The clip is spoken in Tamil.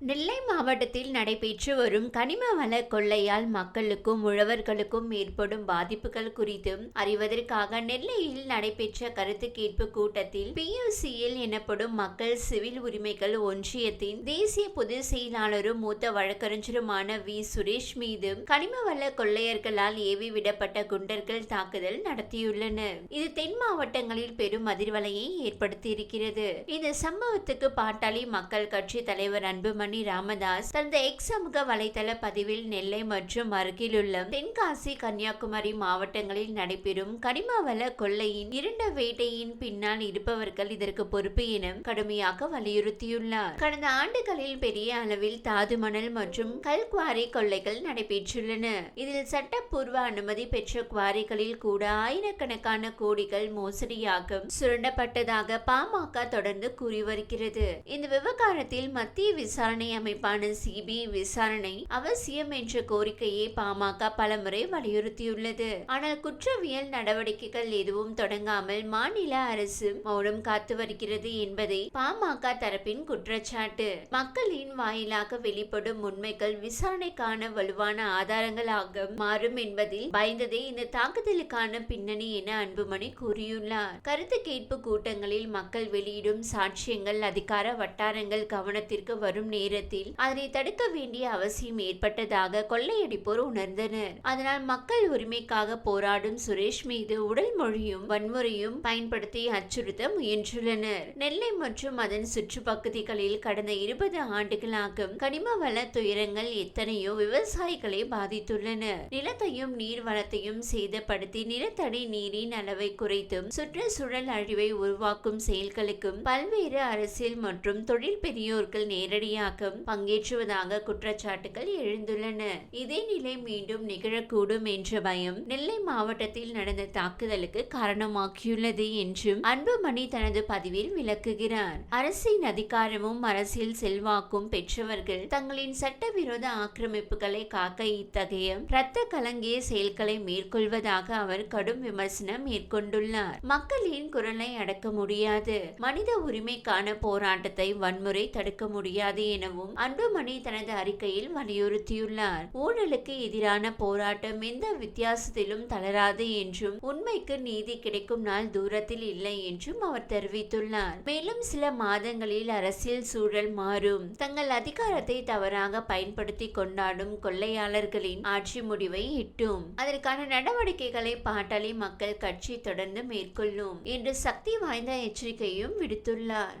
நெல்லை மாவட்டத்தில் நடைபெற்று வரும் கனிம வள கொள்ளையால் மக்களுக்கும் உழவர்களுக்கும் ஏற்படும் பாதிப்புகள் குறித்தும் அறிவதற்காக நெல்லையில் நடைபெற்ற கருத்து கேட்பு கூட்டத்தில் பியூசிஎல் எனப்படும் மக்கள் சிவில் உரிமைகள் ஒன்றியத்தின் தேசிய பொதுச் செயலாளரும் மூத்த வழக்கறிஞருமான வி. சுரேஷ் மீது கனிம வள கொள்ளையர்களால் ஏவி விடப்பட்ட குண்டர்கள் தாக்குதல் நடத்தியுள்ளனர் இது தென் மாவட்டங்களில் பெரும் அதிர்வலையை ஏற்படுத்தியிருக்கிறது. இந்த சம்பவத்துக்கு பாட்டாளி மக்கள் கட்சி தலைவர் அன்புமணி ராமதாஸ் தனது எக்ஸ் சமூக வலைதள பதிவில் நெல்லை மற்றும் அருகிலுள்ள தென்காசி கன்னியாகுமரி மாவட்டங்களில் நடைபெறும் கனிமவள கொள்ளையின் இருண்ட வேட்டையின் பின்னால் இருப்பவர்கள் இதற்கு பொறுப்பு என கடுமையாக வலியுறுத்தியுள்ளார். கடந்த ஆண்டுகளில் பெரிய அளவில் தாது மணல் மற்றும் கல் குவாரி கொள்ளைகள் நடைபெற்றுள்ளன. இதில் சட்டப்பூர்வ அனுமதி பெற்ற குவாரிகளில் கூட ஆயிரக்கணக்கான கோடிகள் மோசடியாக சுரண்டப்பட்டதாக பாமக தொடர்ந்து கூறி வருகிறது. இந்த விவகாரத்தில் மத்திய விசாரணை அமைப்பான சிபிஐ விசாரணை அவசியம் என்ற கோரிக்கையை பாமக பலமுறை வலியுறுத்தியுள்ளது. ஆனால் குற்றவியல் நடவடிக்கைகள் எதுவும் தொடங்காமல் மாநில அரசு மௌனம் காத்து வருகிறது என்பதை பாமக தரப்பின் குற்றச்சாட்டு. மக்களின் வாயிலாக வெளிப்படும் உண்மைகள் விசாரணைக்கான வலுவான ஆதாரங்களாக மாறும் என்பதில் பயந்ததே இந்த தாக்குதலுக்கான பின்னணி என அன்புமணி கூறியுள்ளார். கருத்து கேட்பு கூட்டங்களில் மக்கள் வெளியிடும் சாட்சியங்கள் அதிகார வட்டாரங்கள் கவனத்திற்கு வரும் நேரம் நேரத்தில் அதனை தடுக்க வேண்டிய அவசியம் ஏற்பட்டதாக கொள்ளையடிப்போர் உணர்ந்தனர். அதனால் மக்கள் உரிமைக்காக போராடும் சுரேஷ் மீது உடல் மொழியும் வன்முறையும் பயன்படுத்தி அச்சுறுத்த முயன்றுள்ளனர். நெல்லை மற்றும் அதன் சுற்றுப்பகுதிகளில் கடந்த இருபது ஆண்டுகளாக கனிம வள துயரங்கள் எத்தனையோ விவசாயிகளை பாதித்துள்ளன நிலத்தையும் நீர் வளத்தையும் சேதப்படுத்தி நிலத்தடி நீரின் அளவை குறைத்தும் சுற்றுச்சூழல் அழிவை உருவாக்கும் செயல்களுக்கும் பல்வேறு அரசியல் மற்றும் தொழில் பெரியோர்கள் நேரடியாக தாக்கம் பங்கேற்றுவதாக குற்றச்சாட்டுகள் எழுந்துள்ளன. இதே நிலை மீண்டும் நிகழக்கூடும் என்ற பயம் நெல்லை மாவட்டத்தில் நடந்த தாக்குதலுக்கு காரணமாக்கியுள்ளது என்றும் அன்புமணி தனது பதிவில் விளக்குகிறார். அரசின் அதிகாரமும் அரசியல் செல்வாக்கும் பெற்றவர்கள் தங்களின் சட்டவிரோத ஆக்கிரமிப்புகளை காக்க இத்தகைய இரத்த கலங்கிய செயல்களை மேற்கொள்வதாக அவர் கடும் விமர்சனம் மேற்கொண்டுள்ளார். மக்களின் குரலை அடக்க முடியாது. மனித உரிமைக்கான போராட்டத்தை வன்முறை தடுக்க முடியாது என எனவும் அன்புமணி தனது அறிக்கையில் வலியுறுத்தியுள்ளார். ஊழலுக்கு எதிரான போராட்டம் எந்த வித்தியாசத்திலும் தளராது என்றும் உண்மைக்கு நீதி கிடைக்கும் நாள் தூரத்தில் இல்லை என்றும் அவர் தெரிவித்துள்ளார். மேலும் சில மாதங்களில் அரசியல் சூழல் மாறும். தங்கள் அதிகாரத்தை தவறாக பயன்படுத்தி கொண்டாடும் கொள்ளையாளர்களின் ஆட்சி முடிவை எட்டும். அதற்கான நடவடிக்கைகளை பாட்டாளி மக்கள் கட்சி தொடர்ந்து மேற்கொள்ளும் என்று சக்தி வாய்ந்த எச்சரிக்கையும் விடுத்துள்ளார்.